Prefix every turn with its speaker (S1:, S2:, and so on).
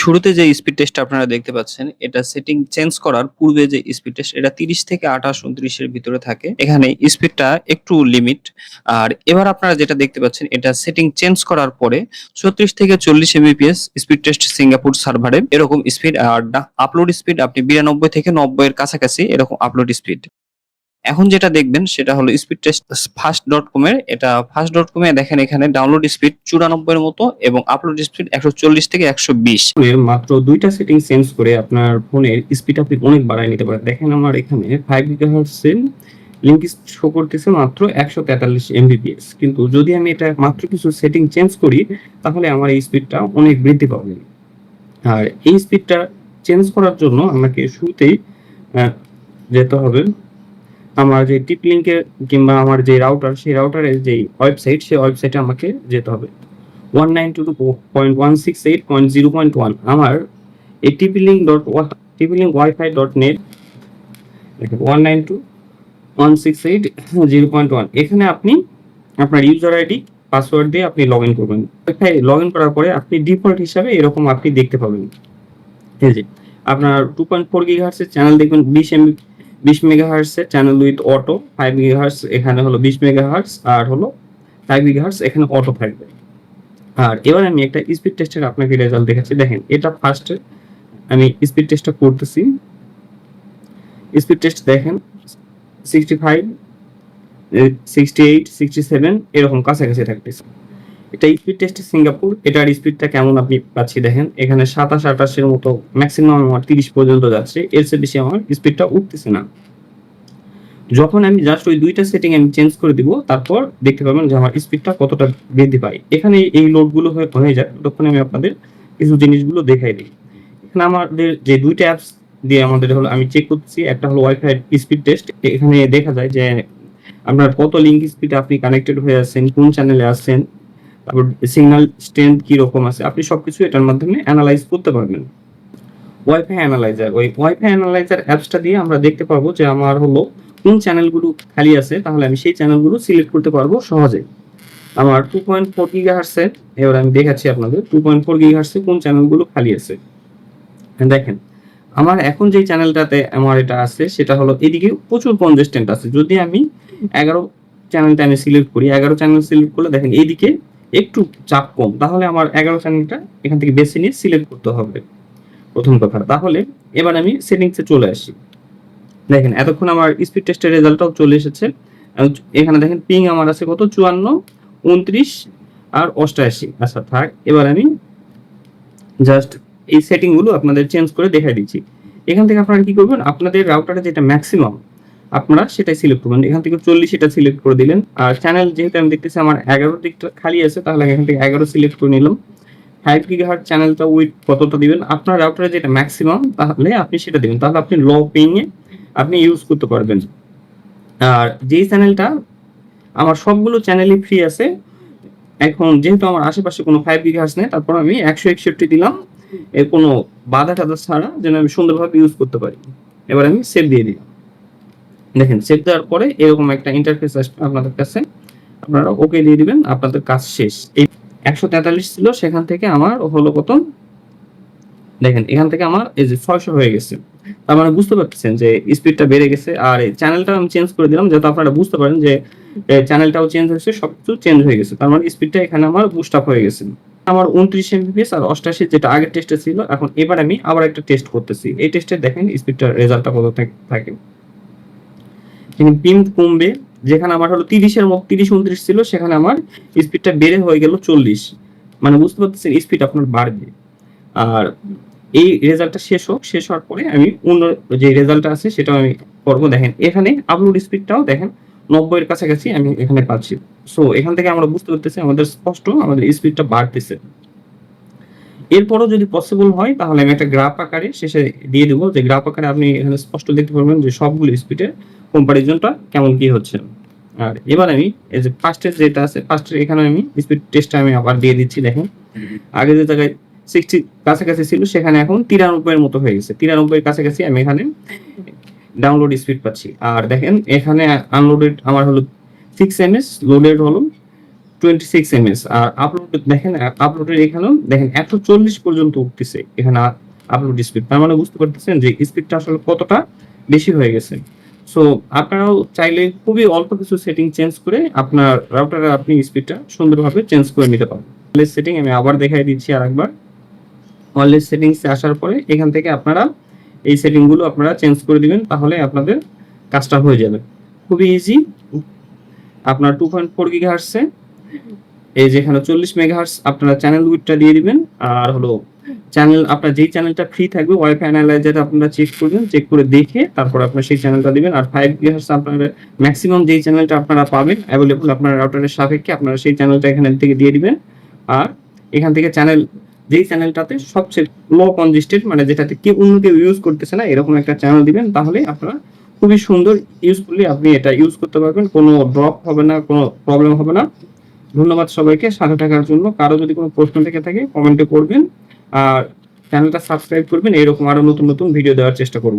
S1: শুরুতে যে স্পিড টেস্টটা আপনারা দেখতে পাচ্ছেন, এটা সেটিং চেঞ্জ করার পূর্বে যে স্পিড টেস্ট এটা 30 থেকে 28 29 এর ভিতরে থাকে। এখানে স্পিডটা একটু লিমিট আর এবার আপনারা যেটা দেখতে পাচ্ছেন, এটা সেটিং চেঞ্জ করার পরে 36 থেকে 40 এমবিপিএস স্পিড টেস্ট সিঙ্গাপুর সার্ভারে এরকম স্পিড আর আপলোড স্পিড আপনি 92 থেকে 90 এর কাছাকাছি এরকম আপলোড স্পিড এখন যেটা দেখবেন সেটা হলো speed test fast dot com এর। এটা ফার্স্ট ডট কমে দেখেন এখানে ডাউনলোড স্পিড চুরানব্বই এর মতো এবং আপলোড স্পিড একশো চল্লিশ থেকে একশো বিশ।
S2: মাত্র দুইটা সেটিং চেঞ্জ করে আপনার ফোনের স্পিড আপনি অনেক বাড়ায় নিতে পারেন। দেখেন আমার এখানে ফাইভ গিগাহার্টসের লিঙ্ক শো করতেছে মাত্র একশো তেতাল্লিশ এমবিপিএস কিন্তু যদি আমি এটা মাত্র কিছু সেটিং চেঞ্জ করি, তাহলে আমার এই স্পিডটা অনেক বৃদ্ধি পাবে। আর এই স্পিডটা চেঞ্জ করার জন্য আমাকে শুরুতেই যেতে হবে আমার যে টিপ লিঙ্কের কিংবা আমার যে রাউটার সেই রাউটারের যে ওয়েবসাইট সেই ওয়েবসাইটে আমাকে যেতে হবে। One nine two two point one six eight point zero point one আমার এই TP link dot TP link wifi dot net one nine two one six eight zero point one এখানে আপনি আপনার ইউজার আইডি পাসওয়ার্ড দিয়ে আপনি log in করবেন। Wifi log in করার পরে আপনি ডিফল্ট হিসাবে এরকম আপনি দেখতে পাবেন। এই যে, আপনার টু পয়েন্ট ফোর গিগাহার্সের চ্যানেল দেখবেন, বিশ এমবি বিশ মেগাহার্সের channel with auto five gigahertz এখানে হলো বিশ মেগাহার্স আর হলো ফাইভ গিগাহার্স এখানে অটো থাকবে। আর এবার আমি একটা স্পিড টেস্টের আপনাকে রেজাল্ট দেখাচ্ছি। দেখেন, এটা ফার্স্টে আমি স্পিড টেস্টটা করতেছি। স্পিড টেস্ট দেখেন sixty five sixty eight sixty seven এরকম কাছাকাছি থাকতেছে। এটা স্পিড টেস্টে সিঙ্গাপুর এটার স্পিডটা কেমন আপনি পাচ্ছি দেখেন। এখানে সাতাশ, আঠাশের মতো ম্যাক্সিমাম আমার তিরিশ পর্যন্ত যাচ্ছে। এর চেয়ে বেশি আমার স্পিডটা উঠতেছে না। যখন আমি জাস্ট ওই দুইটা সেটিং আমি চেঞ্জ করে দিব, তারপর দেখতে পাবেন যে আমার স্পিডটা কতটা বৃদ্ধি পায়। এখানে এই লোডগুলো হয়ে হয়ে যায়, তখন আমি আপনাদের কিছু জিনিসগুলো দেখাই দিই। এখানে আমাদের যে দুইটা অ্যাপস দিয়ে আমাদের হলো, আমি চেক করতেছি, একটা হলো ওয়াইফাই স্পিড টেস্ট এখানে দেখা যায় যে আপনার কত লিঙ্ক স্পিড আপনি কানেক্টেড হয়ে আছেন, কোন চ্যানেলে আছেন তারপর সিগন্যাল কি রকম আছে, আপনি সবকিছু এটার মাধ্যমে অ্যানালাইজ করতে পারবেন। ওয়াইফাই অ্যানালাইজার ওই ওয়াইফাই অ্যানালাইজার অ্যাপসটা দিয়ে আমরা দেখতে পারব যে আমার হলো কোন চ্যানেলগুলো খালি আছে, তাহলে আমি সেই চ্যানেলগুলো সিলেক্ট করতে পারব সহজে। আমার টু পয়েন্ট ফোর গিগাহার্সের এবার আমি দেখাচ্ছি আপনাদের টু পয়েন্ট ফোর গিগাহার্সে কোন চ্যানেলগুলো খালি আছে। দেখেন, আমার এখন যে চ্যানেলটাতে আমার এটা আছে, সেটা হলো এদিকে প্রচুর কনজেস্টেন্ট আছে। যদি আমি এগারো চ্যানেলটা আমি সিলেক্ট করি, এগারো চ্যানেল সিলেক্ট করলে দেখেন এইদিকে একটু চাপ কম, তাহলে আমার এগারো চ্যানেলটা এখান থেকে বেছে নিয়ে সিলেক্ট করতে হবে। প্রথম কথা তাহলে এবার আমি সেটিংসে চলে আসি। দেখেন, এতক্ষণ আমার স্পিড টেস্টের রেজাল্টটাও চলে এসেছে। এখানে দেখেন পিং আমার আছে কত? চুয়ান্ন, উনত্রিশ আর অষ্টআশি আচ্ছা থাক, এবার আমি জাস্ট এই সেটিংগুলো আপনাদের চেঞ্জ করে দেখাই দিচ্ছি। এখান থেকে আপনারা কি করবেন? আপনাদের রাউটারে যেটা ম্যাক্সিমাম আপনারা সেটাই সিলেক্ট করবেন। এখান থেকে চল্লিশ এটা সিলেক্ট করে দিলেন। আর চ্যানেল যেহেতু আমি দেখতেছি আমার এগারো দিকটা খালি আছে, তাহলে এখান থেকে এগারো সিলেক্ট করে নিলাম। ফাইভ গিগাহার্ট চ্যানেলটা উইথ কতটা দিবেন? আপনার রাউটারে যেটা ম্যাক্সিমাম তাহলে আপনি সেটা দিবেন। তাহলে আপনি লো পেইংয়ে আপনি ইউজ করতে পারবেন। আর যেই চ্যানেলটা আমার সবগুলো চ্যানেলই ফ্রি আছে। এখন যেহেতু আমার আশেপাশে কোনো ফাইভ গিগাহার্স নেই, তারপর আমি একশো একষট্টি দিলাম। এর কোনো বাধা টাধা ছাড়া যেন আমি সুন্দরভাবে ইউজ করতে পারি। এবার আমি সেভ দিয়ে দিলাম। দেখেন সেভ দেওয়ার পরে এরকম একটা ইন্টারফেস আপনাদের কাছে। আপনারা ওকে দিয়ে দিবেন, আপনাদের কাজ শেষ। এই একশো তেতাল্লিশ ছিল, সেখান থেকে আমার হলো কত দেখেন, এখান থেকে আমার এই যে ছয়শো হয়ে গেছে। তার মানে বুঝতে পারছেন যে স্পিডটা বেড়ে গেছে, আর এই চ্যানেলটা আমি চেঞ্জ করে দিলাম, যাতে আপনারা বুঝতে পারেন যে চ্যানেলটাও চেঞ্জ হয়েছে, সবকিছু চেঞ্জ হয়ে গেছে। তার মানে স্পিডটা এখানে আমার বুস্ট আপ হয়ে গেছে। আমার উনত্রিশ এমবিপিএস আর অষ্টাশি যেটা আগের টেস্টে ছিল, এখন এবার আমি আবার একটা টেস্ট করতেছি। এই টেস্টে দেখেন স্পিডটার রেজাল্টটা কত থাক- পিম কমবে, যেখানে আমার হলো তিরিশের তিরিশ উনত্রিশ ছিল, সেখানে আমার স্পিডটা বেড়ে হয়ে গেল চল্লিশ। মানে বুঝতে পারতেছেন স্পিড আপনার বাড়বে। আর এই রেজাল্টটা শেষ হোক, শেষ হওয়ার পরে আমি অন্য যে রেজাল্টটা আছে, সেটাও আমি করব। দেখেন, এখানে আপলোড স্পিডটাও দেখেন, নব্বইয়ের কাছাকাছি আমি এখানে পাচ্ছি। সো এখান থেকে আমরা বুঝতে পারতেছি আমাদের স্পষ্ট আমাদের স্পিডটা বাড়তেছে। এরপরও যদি পসিবল হয়, তাহলে আমি একটা গ্রাফ আকারে শেষে দিয়ে দেবো। যে গ্রাফ আকারে আপনি এখানে স্পষ্ট দেখতে পারবেন যে সবগুলো স্পিডের কম্পারিজনটা কেমন কি হচ্ছে। আর এবার আমি এই যে ফার্স্টের যেটা আছে ফার্স্টের এখানে আমি স্পিড টেস্টটা আমি আবার দিয়ে দিচ্ছি, দেখেন। আগে যে জায়গায় সিক্সটি কাছাকাছি ছিল, সেখানে এখন তিরানব্বইয়ের মতো হয়ে গেছে। তিরানব্বইয়ের কাছাকাছি আমি এখানে ডাউনলোড স্পিড পাচ্ছি। আর দেখেন, এখানে আনলোডেড আমার হলো সিক্স এম এস লোডেড হলো টোয়েন্টি সিক্স এমএস আর আপলোড দেখেন আপলোডের এখানেও দেখেন, একশো চল্লিশ পর্যন্ত উঠতেছে। এখানে আপলোড স্পিড তার মানে বুঝতে পারতেছেন যে স্পিডটা আসলে কতটা বেশি হয়ে গেছে। সো আপনারাও চাইলে খুবই অল্প কিছু সেটিং চেঞ্জ করে আপনার রাউটারে আপনি স্পিডটা সুন্দরভাবে চেঞ্জ করে নিতে পারেন ওয়ারলেস সেটিং আমি আবার দেখাই দিচ্ছি আর একবার ওয়ারলেস সেটিংসে আসার পরে এখান থেকে আপনারা এই সেটিংগুলো আপনারা চেঞ্জ করে দিবেন, তাহলে আপনাদের কাজটা হয়ে যাবে। খুবই ইজি আপনার টু পয়েন্ট ফোর গিগা হার্সে এই যেখানে চল্লিশ মেগা হার্স আপনারা চ্যানেল উইথটা দিয়ে দিবেন, আর হলো চ্যানেল আপনার যেই চ্যানেলটা ফ্রি থাকবে ওয়াইফাই অ্যানালাইজার আপনারা চেক করবেন চেক করে দেখে তারপর আপনার সেই চ্যানেলটা দিবেন। আর ফাইভ গিগাহার্স আপনারা ম্যাক্সিমাম যেই চ্যানেলটা আপনারা পাবেন অ্যাভেলেবল আপনার রাউটারের সাপেক্ষে, আপনারা সেই চ্যানেলটা এখান থেকে দিয়ে দিবেন। আর এখান থেকে চ্যানেল যেই চ্যানেলটাতে সবচেয়ে লো কনজিস্টেড মানে যেটাতে কেউ অন্য কেউ ইউজ করতেছে না, এরকম একটা চ্যানেল দিবেন, তাহলে আপনারা খুবই সুন্দর ইউজফুলি আপনি এটা ইউজ করতে পারবেন, কোনো ড্রপ হবে না, কোনো প্রবলেম হবে না। ধন্যবাদ সবাইকে, সাথে থাকার জন্য। কারও যদি কোনো প্রশ্ন থেকে থাকে কমেন্টে করবেন। আর চ্যানেলটা সাবস্ক্রাইব করবেন। এরকম আরও নতুন নতুন ভিডিও দেওয়ার চেষ্টা করব।